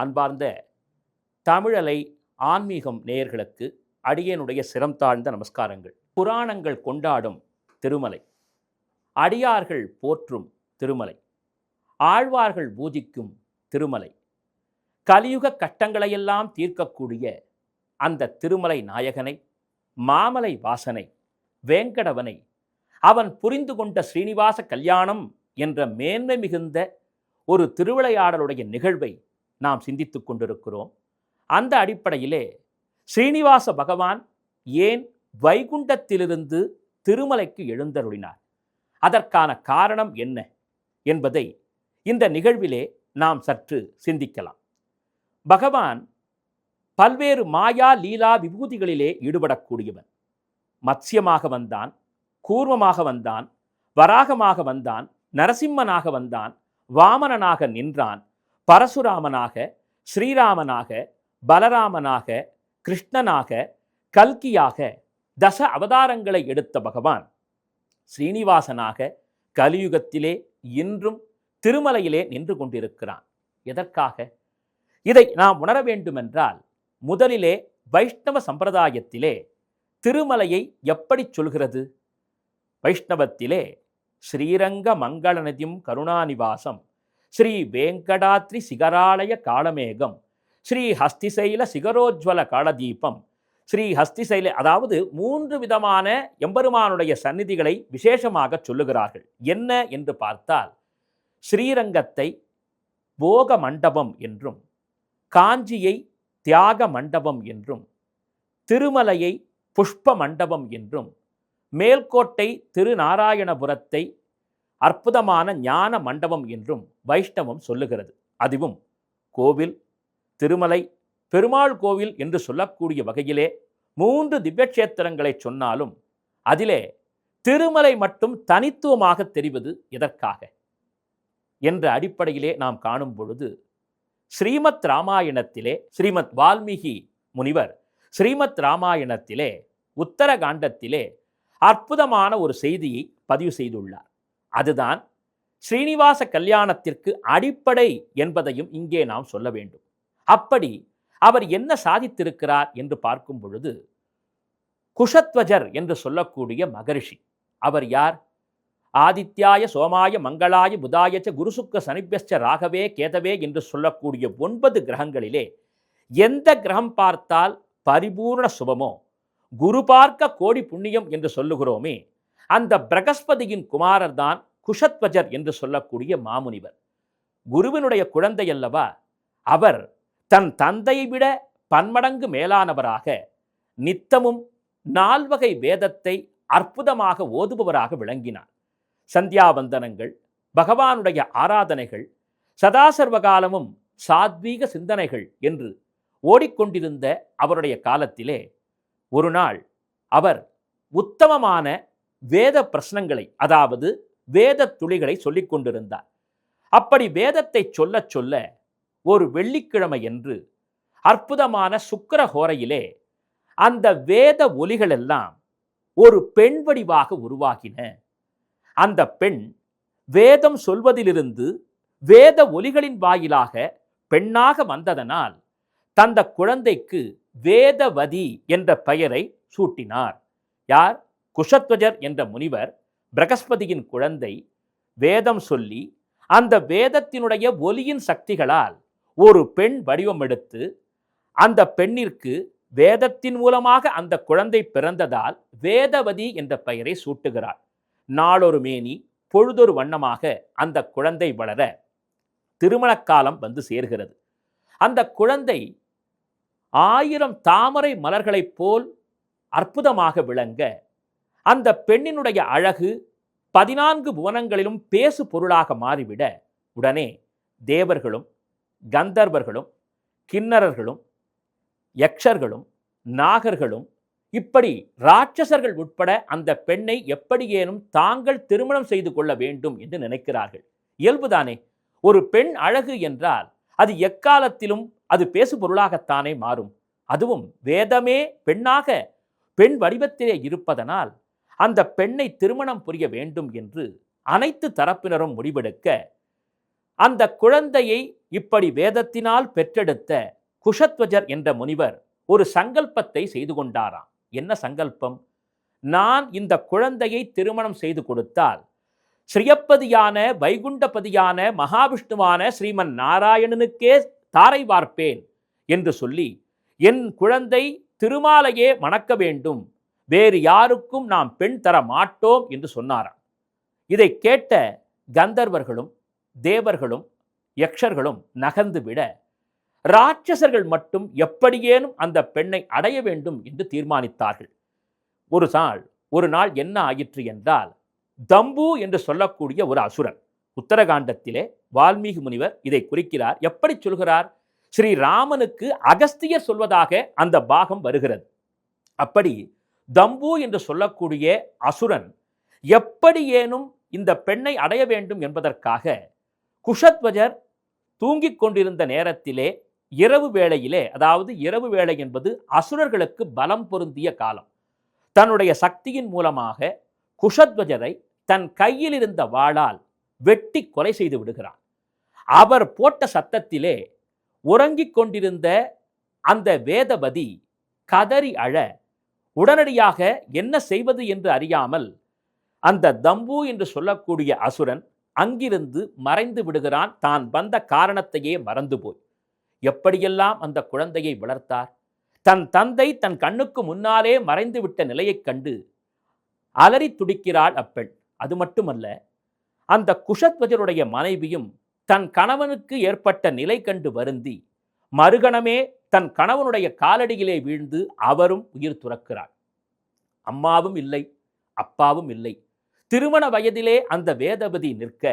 அன்பார்ந்த தமிழலை ஆன்மீகம் நேயர்களுக்கு அடியனுடைய சிரம் தாழ்ந்த நமஸ்காரங்கள். புராணங்கள் கொண்டாடும் திருமலை. அடியார்கள் போற்றும் திருமலை. ஆழ்வார்கள் பூஜிக்கும் திருமலை. கலியுக கட்டங்களையெல்லாம் தீர்க்கக்கூடிய அந்த திருமலை நாயகனை மாமலை வாசனை வேங்கடவனை அவன் புரிந்து கொண்ட ஸ்ரீனிவாச கல்யாணம் என்ற மேன்மை மிகுந்த ஒரு திருவிளையாடலுடைய நிகழ்வை நாம் சிந்தித்துக் கொண்டிருக்கிறோம். அந்த அடிப்படையிலே ஸ்ரீனிவாச பகவான் ஏன் வைகுண்டத்திலிருந்து திருமலைக்கு எழுந்தருளினார்? அதற்கான காரணம் என்ன? என்பதை இந்த நிகழ்விலே நாம் சற்று சிந்திக்கலாம். பகவான் பல்வேறு மாயா லீலா விபூதிகளிலே ஈடுபடக்கூடியவன். மத்ஸ்யமாக வந்தான் கூர்மமாக வந்தான் வராகமாக வந்தான் நரசிம்மனாக வந்தான் வாமனனாக நின்றான் பரசுராமனாக ஸ்ரீராமனாக பலராமனாக கிருஷ்ணனாக கல்கியாக தச அவதாரங்களை எடுத்த பகவான். ஸ்ரீனிவாசனாக கலியுகத்திலே இன்றும் திருமலையிலே நின்று கொண்டிருக்கிறான். எதற்காக? இதை நாம் உணர வேண்டுமென்றால் முதலிலே வைஷ்ணவ சம்பிரதாயத்திலே திருமலையை எப்படி சொல்கிறது? வைஷ்ணவத்திலே ஸ்ரீரங்க மங்களநதியும் கருணாநிவாசம் ஸ்ரீ வேங்கடாத்ரி சிகராலய காலமேகம் ஸ்ரீ ஹஸ்திசைல சிகரோஜ்வல காலதீபம் ஸ்ரீ ஹஸ்திசைல அதாவது மூன்று விதமான எம்பெருமானுடைய சந்நிதிகளை விசேஷமாக சொல்லுகிறார்கள். என்ன என்று பார்த்தால் ஸ்ரீரங்கத்தை போக மண்டபம் என்றும் காஞ்சியை தியாக மண்டபம் என்றும் திருமலையை புஷ்ப மண்டபம் என்றும் மேல்கோட்டை திருநாராயணபுரத்தை அற்புதமான ஞான மண்டபம் என்றும் வைஷ்ணவம் சொல்லுகிறது. அதுவும் கோவில் திருமலை பெருமாள் கோவில் என்று சொல்லக்கூடிய வகையிலே மூன்று திவ்யக்ஷேத்திரங்களை சொன்னாலும் அதிலே திருமலை மட்டும் தனித்துவமாக தெரிவது எதற்காக? என்ற அடிப்படையிலே நாம் காணும் பொழுது ஸ்ரீமத் ராமாயணத்திலே ஸ்ரீமத் வால்மீகி முனிவர் ஸ்ரீமத் ராமாயணத்திலே உத்தரகாண்டத்திலே அற்புதமான ஒரு செய்தியை பதிவு செய்துள்ளார். அதுதான் ஸ்ரீனிவாச கல்யாணத்திற்கு அடிப்படை என்பதையும் இங்கே நாம் சொல்ல வேண்டும். அப்படி அவர் என்ன சாதித்திருக்கிறார் என்று பார்க்கும் பொழுது குஷத்வஜர் என்று சொல்லக்கூடிய மகரிஷி அவர் யார்? ஆதித்யாய சோமாய மங்களாய புதாயச்ச குருசுக்க சனிபியஸ்ச ராகவே கேதவே என்று சொல்லக்கூடிய ஒன்பது கிரகங்களிலே எந்த கிரகம் பார்த்தால் பரிபூர்ண சுபமோ குரு பார்க்க கோடி புண்ணியம் என்று சொல்லுகிறோமே அந்த பிரகஸ்பதியின் குமாரர் தான் குஷத்வஜர் என்று சொல்லக்கூடிய மாமுனிவர். குருவினுடைய குழந்தை அல்லவா? அவர் தன் தந்தையை விட பன்மடங்கு மேலானவராக நித்தமும் நால்வகை வேதத்தை அற்புதமாக ஓதுபவராக விளங்கினார். சந்தியாவந்தனங்கள் பகவானுடைய ஆராதனைகள் சதாசர்வகாலமும் சாத்வீக சிந்தனைகள் என்று ஓடிக்கொண்டிருந்த அவருடைய காலத்திலே ஒரு நாள் அவர் உத்தமமான வேத பிரശ്னங்களை அதாவது வேத துளிகளை சொல்லிக் கொண்டிருந்தார். அப்படி வேதத்தை சொல்லச் சொல்ல ஒரு வெள்ளிக்கிழமை என்று அற்புதமான சுக்கர ஹோரையிலே அந்த வேத ஒலிகளெல்லாம் ஒரு பெண் வடிவாக உருவாகின. அந்த பெண் வேதம் சொல்வதிலிருந்து வேத ஒலிகளின் வாயிலாக பெண்ணாக வந்ததனால் தந்த குழந்தைக்கு வேதவதி என்ற பெயரை சூட்டினார். யார்? குஷத்வஜர் என்ற முனிவர் பிரகஸ்பதியின் குழந்தை வேதம் சொல்லி அந்த வேதத்தினுடைய ஒலியின் சக்திகளால் ஒரு பெண் வடிவம் எடுத்து அந்த பெண்ணிற்கு வேதத்தின் மூலமாக அந்த குழந்தை பிறந்ததால் வேதவதி என்ற பெயரை சூட்டுகிறார் நாளொரு மேனி பொழுதொரு வண்ணமாக அந்த குழந்தை வளர திருமணக்காலம் வந்து சேர்கிறது. அந்த குழந்தை ஆயிரம் தாமரை மலர்களைப் போல் அற்புதமாக விளங்க அந்த பெண்ணினுடைய அழகு பதினான்கு புவனங்களிலும் பேசு பொருளாக மாறிவிட உடனே தேவர்களும் கந்தர்வர்களும் கிண்ணறர்களும் யக்ஷர்களும் நாகர்களும் இப்படி ராட்சசர்கள் உட்பட அந்த பெண்ணை எப்படியேனும் தாங்கள் திருமணம் செய்து கொள்ள வேண்டும் என்று நினைக்கிறார்கள். இயல்புதானே ஒரு பெண் அழகு என்றால் அது எக்காலத்திலும் அது பேசு பொருளாகத்தானே மாறும். அதுவும் வேதமே பெண்ணாக பெண் வடிவத்திலே இருப்பதனால் அந்த பெண்ணை திருமணம் புரிய வேண்டும் என்று அனைத்து தரப்பினரும் முடிவெடுக்க அந்த குழந்தையை இப்படி வேதத்தினால் பெற்றெடுத்த குஷத்வஜர் என்ற முனிவர் ஒரு சங்கல்பத்தை செய்து கொண்டாராம். என்ன சங்கல்பம்? நான் இந்த குழந்தையை திருமணம் செய்து கொடுத்தால் ஸ்ரீயப்பதியான வைகுண்டபதியான மகாவிஷ்ணுவான ஸ்ரீமன் நாராயணனுக்கே தாரை வார்ப்பேன் என்று சொல்லி என் குழந்தை திருமாலையே மணக்க வேண்டும் வேறு யாருக்கும் நாம் பெண் தர மாட்டோம் என்று சொன்னாராம். இதை கேட்ட கந்தர்வர்களும் தேவர்களும் யக்ஷர்களும் நகர்ந்து விட ராட்சசர்கள் மட்டும் எப்படியேனும் அந்த பெண்ணை அடைய வேண்டும் என்று தீர்மானித்தார்கள். ஒரு நாள் ஒரு நாள் என்ன ஆயிற்று என்றால் தம்பு என்று சொல்லக்கூடிய ஒரு அசுரன் உத்தரகாண்டத்திலே வால்மீகி முனிவர் இதை குறிக்கிறார். எப்படி சொல்கிறார்? ஸ்ரீ ராமனுக்கு அகஸ்தியர் சொல்வதாக அந்த பாகம் வருகிறது. அப்படி தம்பு என்று சொல்லக்கூடிய அசுரன் எப்படியேனும் இந்த பெண்ணை அடைய வேண்டும் என்பதற்காக குஷத்வஜர் தூங்கிக் கொண்டிருந்த நேரத்திலே இரவு வேளையிலே அதாவது இரவு வேளை என்பது அசுரர்களுக்கு பலம் பொருந்திய காலம். தன்னுடைய சக்தியின் மூலமாக குஷத்வஜரை தன் கையில் இருந்த வாளால் வெட்டி கொலை செய்து விடுகிறான். அவர் போட்ட சத்தத்திலே உறங்கிக் கொண்டிருந்த அந்த வேதபதி கதறி அழ உடனடியாக என்ன செய்வது என்று அறியாமல் அந்த தம்பு என்று சொல்லக்கூடிய அசுரன் அங்கிருந்து மறைந்து விடுகிறான். தான் வந்த காரணத்தையே மறந்து போய் எப்படியெல்லாம் அந்த குழந்தையை வளர்த்தார்? தன் தந்தை தன் கண்ணுக்கு முன்னாலே மறைந்து விட்ட நிலையைக் கண்டு அலறி துடிக்கிறாள் அப்பெண். அது மட்டுமல்ல அந்த குஷத்வஜருடைய மனைவியும் தன் கணவனுக்கு ஏற்பட்ட நிலை கண்டு வருந்தி மறுகணமே தன் கணவனுடைய காலடியிலே வீழ்ந்து அவரும் உயிர் துறக்கிறார். அம்மாவும் இல்லை அப்பாவும் இல்லை. திருமண வயதிலே அந்த வேதபதி நிற்க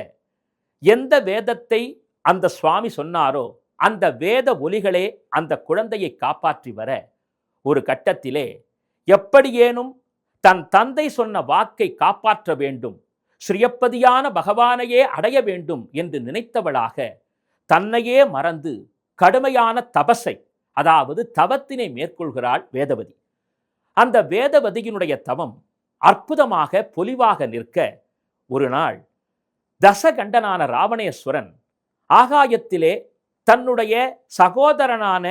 எந்த வேதத்தை அந்த சுவாமி சொன்னாரோ அந்த வேத ஒலிகளே அந்த குழந்தையை காப்பாற்றி வர ஒரு கட்டத்திலே எப்படியேனும் தன் தந்தை சொன்ன வாக்கை காப்பாற்ற வேண்டும் ஸ்ரீயப்பதியான பகவானையே அடைய வேண்டும் என்று நினைத்தவளாக தன்னையே மறந்து கடுமையான தபஸை அதாவது தவத்தினை மேற்கொள்கிறாள் வேதவதி. அந்த வேதவதியினுடைய தவம் அற்புதமாக பொலிவாக நிற்க ஒரு நாள் தசகண்டனான ராவணேஸ்வரன் ஆகாயத்திலே தன்னுடைய சகோதரனான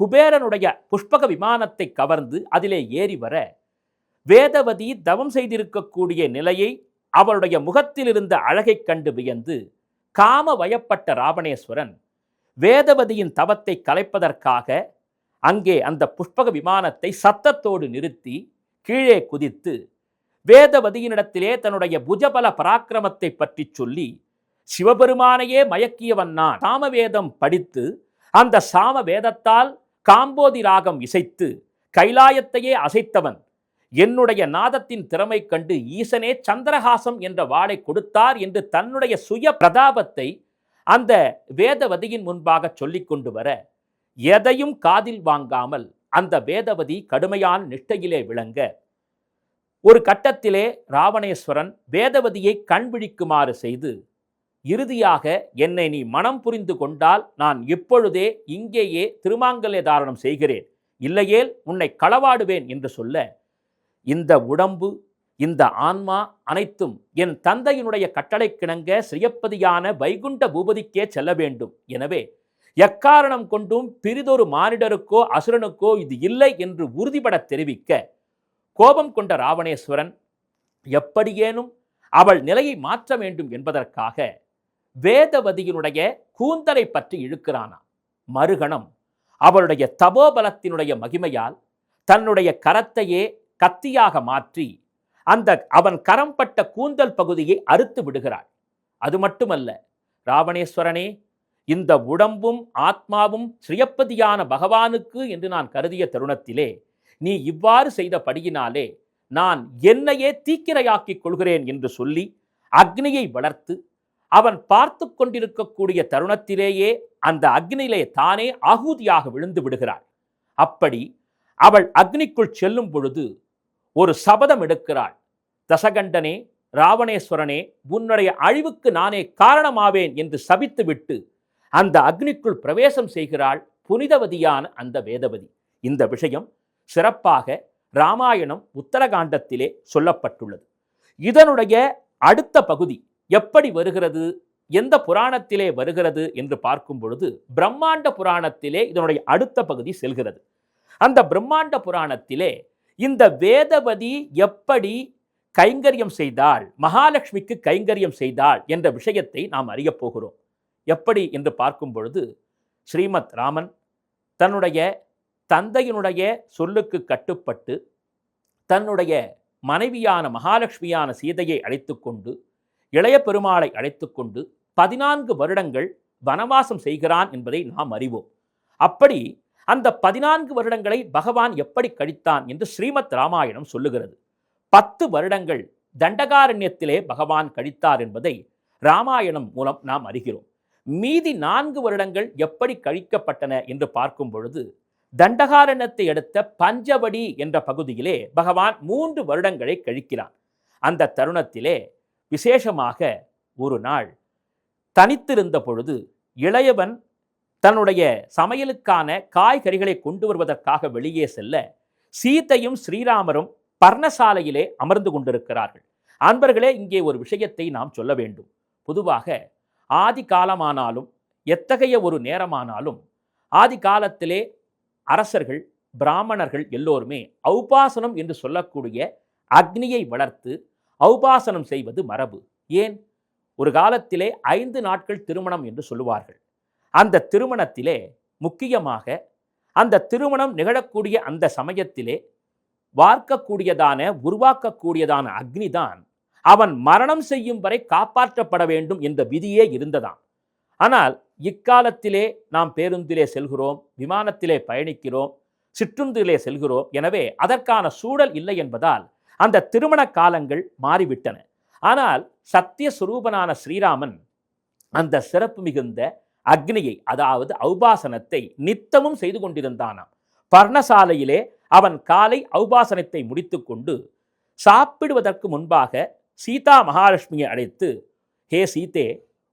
குபேரனுடைய புஷ்பக விமானத்தை கவர்ந்து அதிலே ஏறி வர வேதவதி தவம் செய்திருக்கக்கூடிய நிலையை அவளுடைய முகத்தில் இருந்த அழகைக் கண்டு வியந்து காம வயப்பட்ட ராவணேஸ்வரன் வேதவதியின் தவத்தை கலைப்பதற்காக அங்கே அந்த புஷ்பக விமானத்தை சத்தத்தோடு நிறுத்தி கீழே குதித்து வேதவதியினிடத்திலே தன்னுடைய புஜபல பராக்கிரமத்தை பற்றி சொல்லி சிவபெருமானையே மயக்கியவன் நான். சாமவேதம் படித்து அந்த சாம வேதத்தால் காம்போதி ராகம் இசைத்து கைலாயத்தையே அசைத்தவன். என்னுடைய நாதத்தின் திறமை கண்டு ஈசனே சந்திரஹாசம் என்ற வாளை கொடுத்தார் என்று தன்னுடைய சுய பிரதாபத்தை அந்த வேதவதியின் முன்பாக சொல்லிக் கொண்டு வர எதையும் காதில் வாங்காமல் அந்த வேதவதி கடுமையான நிஷ்டையிலே விளங்க ஒரு கட்டத்திலே ராவணேஸ்வரன் வேதவதியை கண் விழிக்குமாறு செய்து இறுதியாக என்னை நீ மனம் புரிந்து கொண்டால் நான் இப்பொழுதே இங்கேயே திருமாங்கல்ய தாரணம் செய்கிறேன். இல்லையேல் உன்னை களவாடுவேன் என்று சொல்ல இந்த உடம்பு இந்த ஆன்மா அனைத்தும் என் தந்தையினுடைய கட்டளை கிணங்க ஸ்ரீயப்பதியான வைகுண்ட பூபதிக்கே செல்ல வேண்டும். எனவே எக்காரணம் கொண்டும் பிரிதொரு மானிடருக்கோ அசுரனுக்கோ இது இல்லை என்று உறுதிபட தெரிவிக்க கோபம் கொண்ட ராவணேஸ்வரன் எப்படியேனும் அவள் நிலையை மாற்ற வேண்டும் என்பதற்காக வேதவதியினுடைய கூந்தலை பற்றி இழுக்கிறானா மறுகணம் அவளுடைய தபோபலத்தினுடைய மகிமையால் தன்னுடைய கரத்தையே கத்தியாக மாற்றி அந்த அவன் கரம்பட்ட கூந்தல் பகுதியை அறுத்து விடுகிறாள். அது மட்டுமல்ல ராவணேஸ்வரனே இந்த உடம்பும் ஆத்மாவும் ஸ்ரீயப்பதியான பகவானுக்கு என்று நான் கருதிய தருணத்திலே நீ இவ்வாறு செய்தபடியினாலே நான் என்னையே தீக்கிரையாக்கிக் கொள்கிறேன் என்று சொல்லி அக்னியை வளர்த்து அவன் பார்த்து கொண்டிருக்கக்கூடிய தருணத்திலேயே அந்த அக்னியிலே தானே ஆகூதியாக விழுந்து விடுகிறாள். அப்படி அவள் அக்னிக்குள் செல்லும் பொழுது ஒரு சபதம் எடுக்கிறாள். தசகண்டனே ராவணேஸ்வரனே உன்னுடைய அழிவுக்கு நானே காரணமாவேன் என்று சபித்துவிட்டு அந்த அக்னிக்குள் பிரவேசம் செய்கிறாள் புனிதவதியான அந்த வேதவதி. இந்த விஷயம் சிறப்பாக ராமாயணம் உத்தரகாண்டத்திலே சொல்லப்பட்டுள்ளது. இதனுடைய அடுத்த பகுதி எப்படி வருகிறது எந்த புராணத்திலே வருகிறது என்று பார்க்கும் பொழுது பிரம்மாண்ட புராணத்திலே இதனுடைய அடுத்த பகுதி செல்கிறது. அந்த பிரம்மாண்ட புராணத்திலே இந்த வேதவதி எப்படி கைங்கரியம் செய்தாள் மகாலட்சுமிக்கு கைங்கரியம் செய்தாள் என்ற விஷயத்தை நாம் அறியப் போகிறோம். எப்படி என்று பார்க்கும் பொழுது ஸ்ரீமத் ராமன் தன்னுடைய தந்தையினுடைய சொல்லுக்கு கட்டுப்பட்டு தன்னுடைய மனைவியான மகாலட்சுமியான சீதையை அழைத்துக்கொண்டு இளைய பெருமாளை அழைத்துக்கொண்டு பதினான்கு வருடங்கள் வனவாசம் செய்கிறான் என்பதை நாம் அறிவோம். அப்படி அந்த பதினான்கு வருடங்களை பகவான் எப்படி கழித்தான் என்று ஸ்ரீமத் ராமாயணம் சொல்லுகிறது. பத்து வருடங்கள் தண்டகாரண்யத்திலே பகவான் கழித்தார் என்பதை ராமாயணம் மூலம் நாம் அறிகிறோம். மீதி நான்கு வருடங்கள் எப்படி கழிக்கப்பட்டன என்று பார்க்கும் பொழுது தண்டகாரண்யத்தை அடுத்த பஞ்சவடி என்ற பகுதியிலே பகவான் மூன்று வருடங்களை கழிக்கிறான். அந்த தருணத்திலே விசேஷமாக ஒரு நாள் தனித்திருந்த பொழுது இளையவன் தன்னுடைய சமையலுக்கான காய்கறிகளை கொண்டு வருவதற்காக வெளியே செல்ல சீதையும் ஸ்ரீராமரும் பர்ணசாலையிலே அமர்ந்து கொண்டிருக்கிறார்கள். அன்பர்களே இங்கே ஒரு விஷயத்தை நாம் சொல்ல வேண்டும். பொதுவாக ஆதி காலமானாலும் எத்தகைய ஒரு நேரமானாலும் ஆதி காலத்திலே அரசர்கள் பிராமணர்கள் எல்லோருமே ஔபாசனம் என்று சொல்லக்கூடிய அக்னியை வளர்த்து ஔபாசனம் செய்வது மரபு. ஏன்? ஒரு காலத்திலே ஐந்து நாட்கள் திருமணம் என்று சொல்லுவார்கள். அந்த திருமணத்திலே முக்கியமாக அந்த திருமணம் நிகழக்கூடிய அந்த சமயத்திலே வார்க்கக்கூடியதான உருவாக்கக்கூடியதான அக்னிதான் அவன் மரணம் செய்யும் வரை காப்பாற்றப்பட வேண்டும் என்ற விதியே இருந்ததாம். ஆனால் இக்காலத்திலே நாம் பேருந்திலே செல்கிறோம் விமானத்திலே பயணிக்கிறோம் சிற்றுந்திலே செல்கிறோம். எனவே அதற்கான சூழல் இல்லை என்பதால் அந்த திருமண காலங்கள் மாறிவிட்டன. ஆனால் சத்திய சுரூபனான ஸ்ரீராமன் அந்த சிறப்பு மிகுந்த அக்னியை அதாவது ஔபாசனத்தை நித்தமும் செய்து கொண்டிருந்தானாம். பர்ணசாலையிலே அவன் காலை ஔபாசனத்தை முடித்துக்கொண்டு சாப்பிடுவதற்கு முன்பாக சீதா மகாலட்சுமியை அழைத்து ஹே சீதே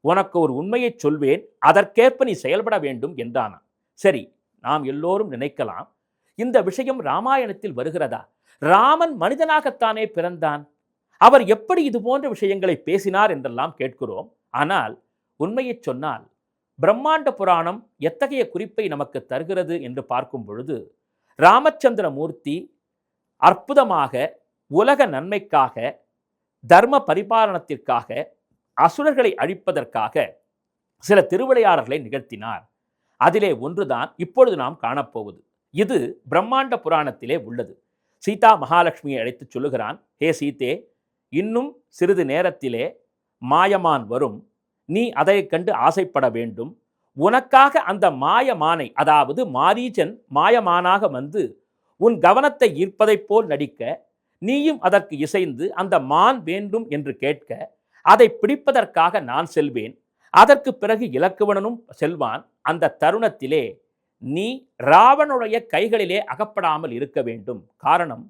உனக்கு ஒரு உண்மையை சொல்வேன் அதற்கேற்ப நீ செயல்பட வேண்டும் என்றானாம். சரி நாம் எல்லோரும் நினைக்கலாம் இந்த விஷயம் ராமாயணத்தில் வருகிறதா? ராமன் மனிதனாகத்தானே பிறந்தான்? அவர் எப்படி இது போன்ற விஷயங்களை பேசினார் என்றெல்லாம் கேட்கிறோம். ஆனால் உண்மையைச் சொன்னால் பிரம்மாண்ட புராணம் எத்தகைய குறிப்பை நமக்கு தருகிறது என்று பார்க்கும் பொழுது ராமச்சந்திர மூர்த்தி அற்புதமாக உலக நன்மைக்காக தர்ம பரிபாலனத்திற்காக அசுரர்களை அழிப்பதற்காக சில திருவிளையாடல்களை நிகழ்த்தினார். அதிலே ஒன்றுதான் இப்பொழுது நாம் காணப்போவது. இது பிரம்மாண்ட புராணத்திலே உள்ளது. சீதா மகாலட்சுமியை அழைத்து சொல்லுகிறான் ஹே சீதே இன்னும் சிறிது நேரத்திலே மாயமான் வரும். நீ அதை கண்டு ஆசைப்பட வேண்டும். உனக்காக அந்த மாயமானை அதாவது மாரீச்சன் மாயமானாக வந்து உன் கவனத்தை ஈர்ப்பதைப் போல் நடிக்க நீயும் அதற்கு இசைந்து அந்த மான் வேண்டும் என்று கேட்க அதை பிடிப்பதற்காக நான் செல்வேன். அதற்கு பிறகு இலக்குவனனும் செல்வான். அந்த தருணத்திலே நீ ராவனுடைய கைகளிலே அகப்படாமல் இருக்க வேண்டும். காரணம்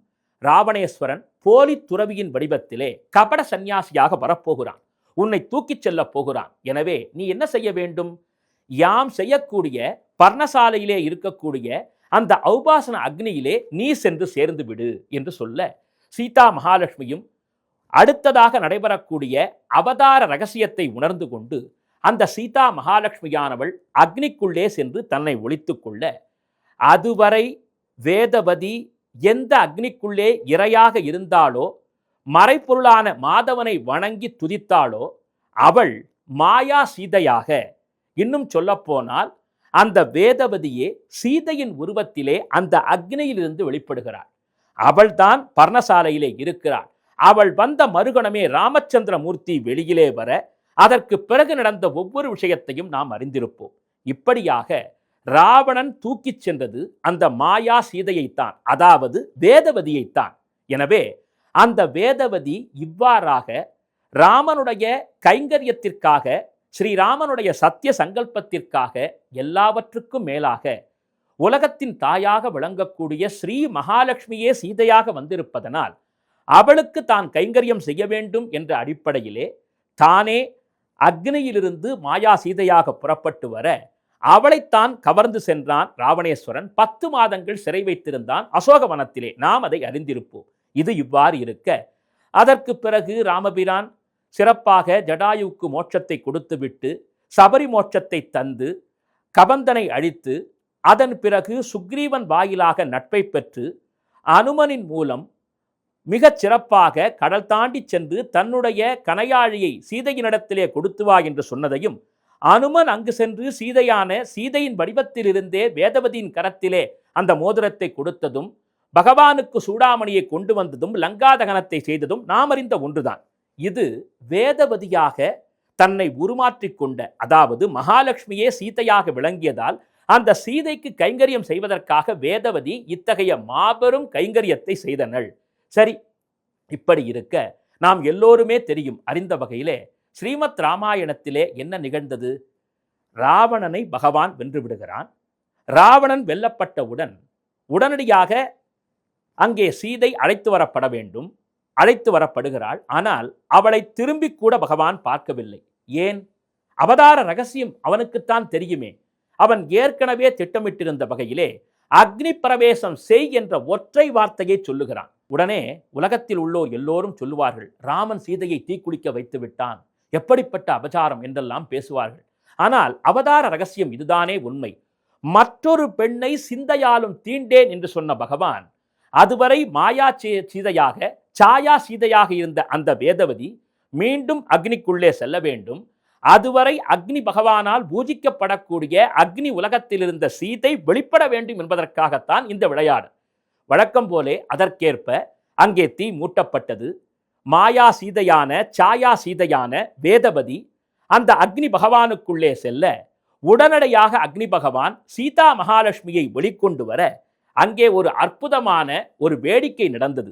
ராவணேஸ்வரன் போலி துறவியின் வடிவத்திலே கபட சந்நியாசியாக வரப்போகிறான். உன்னை தூக்கிச் செல்லப் போகிறான். எனவே நீ என்ன செய்ய வேண்டும்? யாம் செய்யக்கூடிய பர்ணசாலையிலே இருக்கக்கூடிய அந்த ஔபாசன அக்னியிலே நீ சென்று சேர்ந்து விடு என்று சொல்ல சீதா மகாலட்சுமியும் அடுத்ததாக நடைபெறக்கூடிய அவதார ரகசியத்தை உணர்ந்து கொண்டு அந்த சீதா மகாலட்சுமியானவள் அக்னிக்குள்ளே சென்று தன்னை ஒழித்து கொள்ள அதுவரை வேதவதி எந்த அக்னிக்குள்ளே இரையாக இருந்தாலோ மறைப்பொருளான மாதவனை வணங்கி துதித்தாளோ அவள் மாயா சீதையாக. இன்னும் சொல்லப்போனால் அந்த வேதவதியே சீதையின் உருவத்திலே அந்த அக்னியிலிருந்து வெளிப்படுகிறாள். அவள்தான் பர்ணசாலையிலே இருக்கிறாள். அவள் வந்த மறுகணமே ராமச்சந்திர மூர்த்தி வெளியிலே வர அதற்கு பிறகு நடந்த ஒவ்வொரு விஷயத்தையும் நாம் அறிந்திருப்போம். இப்படியாக ராவணன் தூக்கிச் சென்றது அந்த மாயா சீதையைத்தான் அதாவது வேதவதியைத்தான். எனவே அந்த வேதவதி இவ்வாறாக ராமனுடைய கைங்கரியத்திற்காக ஸ்ரீராமனுடைய சத்திய சங்கல்பத்திற்காக எல்லாவற்றுக்கும் மேலாக உலகத்தின் தாயாக விளங்கக்கூடிய ஸ்ரீ மகாலட்சுமியே சீதையாக வந்திருப்பதனால் அவளுக்கு தான் கைங்கரியம் செய்ய வேண்டும் என்ற அடிப்படையிலே தானே அக்னியிலிருந்து மாயா சீதையாக புறப்பட்டு வர அவளைத்தான் கவர்ந்து சென்றான் ராவணேஸ்வரன். பத்து மாதங்கள் சிறை வைத்திருந்தான் அசோகவனத்திலே. நாம் அதை அறிந்திருப்போம். இது இவ்வாறு இருக்க. அதற்கு பிறகு ராமபிரான் சிறப்பாக ஜடாயுவுக்கு மோட்சத்தை கொடுத்துவிட்டு சபரி மோட்சத்தை தந்து கபந்தனை அழித்து அதன் பிறகு சுக்ரீவன் வாயிலாக நட்பை பெற்று அனுமனின் மூலம் மிகச் சிறப்பாக கடல் தாண்டி சென்று தன்னுடைய கனையாழியை சீதையினிடத்திலே கொடுத்து வா என்று சொன்னதையும் அனுமன் அங்கு சென்று சீதையான சீதையின் வடிவத்திலிருந்தே வேதவதியின் கரத்திலே அந்த மோதிரத்தை கொடுத்ததும் பகவானுக்கு சூடாமணியை கொண்டு வந்ததும் லங்காதகனத்தை செய்ததும் நாம் அறிந்த ஒன்றுதான். இது வேதவதியாக தன்னை உருமாற்றிக்கொண்ட அதாவது மகாலட்சுமியே சீதையாக விளங்கியதால் அந்த சீதைக்கு கைங்கரியம் செய்வதற்காக வேதவதி இத்தகைய மாபெரும் கைங்கரியத்தை செய்தனள். சரி இப்படி இருக்க நாம் எல்லோருமே தெரியும். அறிந்த வகையிலே ஸ்ரீமத் ராமாயணத்திலே என்ன நிகழ்ந்தது? ராவணனை பகவான் வென்று விடுகிறான். ராவணன் வெல்லப்பட்டவுடன் உடனடியாக அங்கே சீதை அழைத்து வரப்பட வேண்டும். அழைத்து வரப்படுகிறாள். ஆனால் அவளை திரும்பி கூட பகவான் பார்க்கவில்லை. ஏன்? அவதார ரகசியம் அவனுக்குத்தான் தெரியுமே. அவன் ஏற்கனவே திட்டமிட்டிருந்த வகையிலே அக்னி பிரவேசம் செய் என்ற ஒற்றை வார்த்தையை சொல்லுகிறான். உடனே உலகத்தில் உள்ளோர் எல்லோரும் சொல்லுவார்கள் ராமன் சீதையை தீக்குளிக்க வைத்து விட்டான். எப்படிப்பட்ட அபச்சாரம்? என்றெல்லாம் பேசுவார்கள். ஆனால் அவதார ரகசியம் இதுதானே உண்மை. மற்றொரு பெண்ணை சிந்தையாலும் தீண்டேன் என்று சொன்ன பகவான் அதுவரை மாயா சீ- சீதையாக சாயா சீதையாக இருந்த அந்த வேதவதி மீண்டும் அக்னிக்குள்ளே செல்ல வேண்டும். அதுவரை அக்னி பகவானால் பூஜிக்கப்படக்கூடிய அக்னி உலகத்தில் இருந்த சீதை வெளிப்பட வேண்டும் என்பதற்காகத்தான் இந்த விளையாடு. வழக்கம் போலே அதற்கேற்ப அங்கே தீ மூட்டப்பட்டது. மாயா சீதையான சாயா சீதையான வேதபதி அந்த அக்னி பகவானுக்குள்ளே செல்ல உடனடியாக அக்னி பகவான் சீதா மகாலட்சுமியை வெளிக்கொண்டு வர அங்கே ஒரு அற்புதமான ஒரு வேடிக்கை நடந்தது.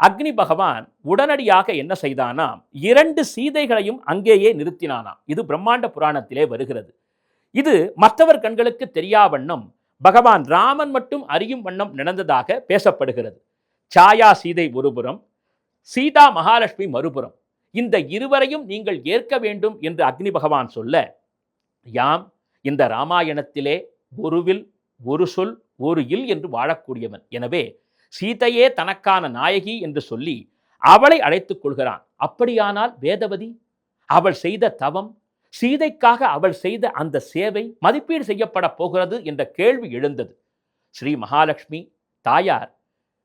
அக்னி பகவான் உடனடியாக என்ன செய்தானாம் இரண்டு சீதைகளையும் அங்கேயே நிறுத்தினானாம். இது பிரம்மாண்ட புராணத்திலே வருகிறது. இது மற்றவர் கண்களுக்கு தெரியா வண்ணம் பகவான் ராமன் மட்டும் அறியும் வண்ணம் நடந்ததாக பேசப்படுகிறது. சாயா சீதை ஒருபுறம் சீதா மகாலட்சுமி மறுபுறம். இந்த இருவரையும் நீங்கள் ஏற்க வேண்டும் என்று அக்னி பகவான் சொல்ல யாம் இந்த ராமாயணத்திலே ஒருவில் ஒரு சொல் ஒரு இல் என்று வாழக்கூடியவன். எனவே சீதையே தனக்கான நாயகி என்று சொல்லி அவளை அழைத்துக் கொள்கிறான். அப்படியானால் வேதவதி அவள் செய்த தவம் சீதைக்காக அவள் செய்த அந்த சேவை மதிப்பீடு செய்யப்பட போகிறது என்ற கேள்வி எழுந்தது. ஸ்ரீ மகாலட்சுமி தாயார்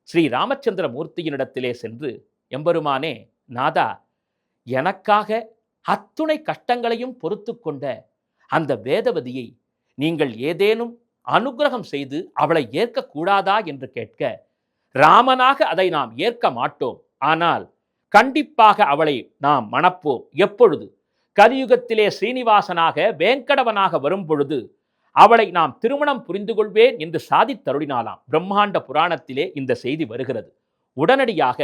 ஸ்ரீ ராமச்சந்திர மூர்த்தியினிடத்திலே சென்று எம்பெருமானே நாதா எனக்காக அத்துணை கஷ்டங்களையும் பொறுத்து கொண்ட அந்த வேதவதியை நீங்கள் ஏதேனும் அனுக்கிரகம் செய்து அவளை ஏற்கக்கூடாதா என்று கேட்க ராமனாக அதை நாம் ஏற்க மாட்டோம். ஆனால் கண்டிப்பாக அவளை நாம் மணப்போம். எப்பொழுது? கலியுகத்திலே ஸ்ரீனிவாசனாக வேங்கடவனாக வரும் பொழுது அவளை நாம் திருமணம் புரிந்து கொள்வேன் என்று சாதித்தருளினாலாம் பிரம்மாண்ட புராணத்திலே இந்த செய்தி வருகிறது. உடனடியாக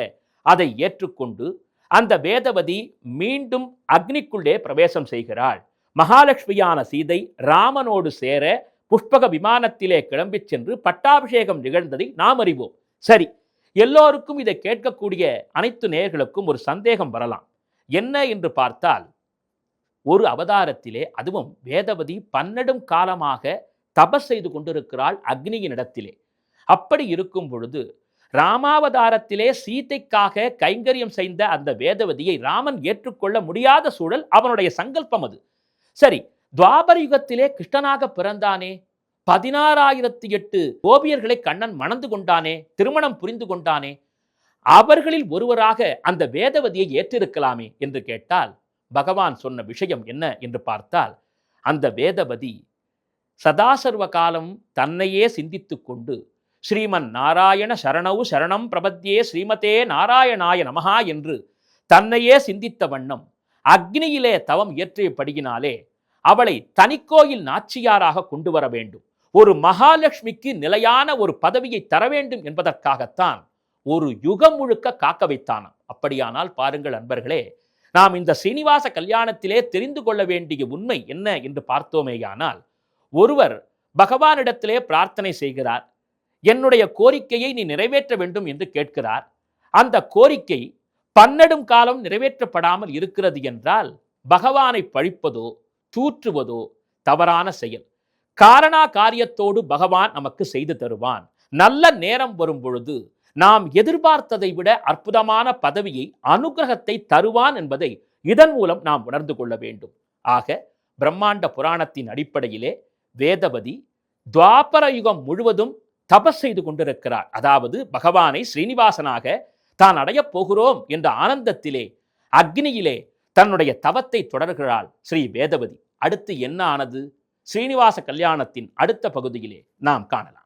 அதை ஏற்றுக்கொண்டு அந்த வேதவதி மீண்டும் அக்னிக்குள்ளே பிரவேசம் செய்கிறாள். மகாலட்சுமியான சீதை ராமனோடு சேர புஷ்பக விமானத்திலே கிளம்பிச் சென்று பட்டாபிஷேகம் நிகழ்ந்ததை நாம் அறிவோம். சரி எல்லோருக்கும் இதை கேட்கக்கூடிய அனைத்து நேயர்களுக்கும் ஒரு சந்தேகம் வரலாம். என்ன என்று பார்த்தால் ஒரு அவதாரத்திலே அதுவும் வேதவதி பன்னெடும் காலமாக தபஸ் செய்து கொண்டிருக்கிறாள் அக்னியின் இடத்திலே. அப்படி இருக்கும் பொழுது ராமாவதாரத்திலே சீதைக்காக கைங்கரியம் செய்த அந்த வேதவதியை ராமன் ஏற்றுக்கொள்ள முடியாத சூழல் அவனுடைய சங்கல்பம் அது. சரி துவாபர யுகத்திலே கிருஷ்ணனாக பிறந்தானே. பதினாறாயிரத்தி எட்டு கோபியர்களை கண்ணன் மணந்து கொண்டானே திருமணம் புரிந்து கொண்டானே. அவர்களில் ஒருவராக அந்த வேதவதியை ஏற்றிருக்கலாமே என்று கேட்டால் பகவான் சொன்ன விஷயம் என்ன என்று பார்த்தால் அந்த வேதவதி சதாசர்வ காலம் தன்னையே சிந்தித்து கொண்டு ஸ்ரீமன் நாராயண சரணவு சரணம் பிரபத்யே ஸ்ரீமதே நாராயணாய நமஹா என்று தன்னையே சிந்தித்த வண்ணம் அக்னியிலே தவம் இயற்றியபடியினாலே அவளை தனிக்கோயில் நாச்சியாராக கொண்டு வர வேண்டும். ஒரு மகாலட்சுமிக்கு நிலையான ஒரு பதவியை தர வேண்டும் என்பதற்காகத்தான் ஒரு யுகம் முழுக்க காக்க வைத்தானாம். அப்படியானால் பாருங்கள் அன்பர்களே நாம் இந்த சீனிவாச கல்யாணத்திலே தெரிந்து கொள்ள வேண்டிய உண்மை என்ன என்று பார்த்தோமேயானால் ஒருவர் பகவானிடத்திலே பிரார்த்தனை செய்கிறார். என்னுடைய கோரிக்கையை நீ நிறைவேற்ற வேண்டும் என்று கேட்கிறார். அந்த கோரிக்கை பன்னெடும் காலம் நிறைவேற்றப்படாமல் இருக்கிறது என்றால் பகவானை பழிப்பதோ தூற்றுவதோ தவறான செயல். காரணா காரியத்தோடு பகவான் நமக்கு செய்து தருவான். நல்ல நேரம் வரும் பொழுது நாம் எதிர்பார்த்ததை விட அற்புதமான பதவியை அனுகிரகத்தை தருவான் என்பதை இதன் மூலம் நாம் உணர்ந்து கொள்ள வேண்டும். ஆக பிரம்மாண்ட புராணத்தின் அடிப்படையிலே வேதவதி துவாபர யுகம் முழுவதும் தபஸ் செய்து கொண்டிருக்கிறார். அதாவது பகவானை ஸ்ரீனிவாசனாக தான் அடையப் போகிறோம் என்ற ஆனந்தத்திலே அக்னியிலே தன்னுடைய தவத்தை தொடர்கிறாள் ஸ்ரீ வேதவதி. அடுத்து என்ன ஆனது? ஸ்ரீனிவாச கல்யாணத்தின் அடுத்த பகுதியிலே நாம் காணலாம்.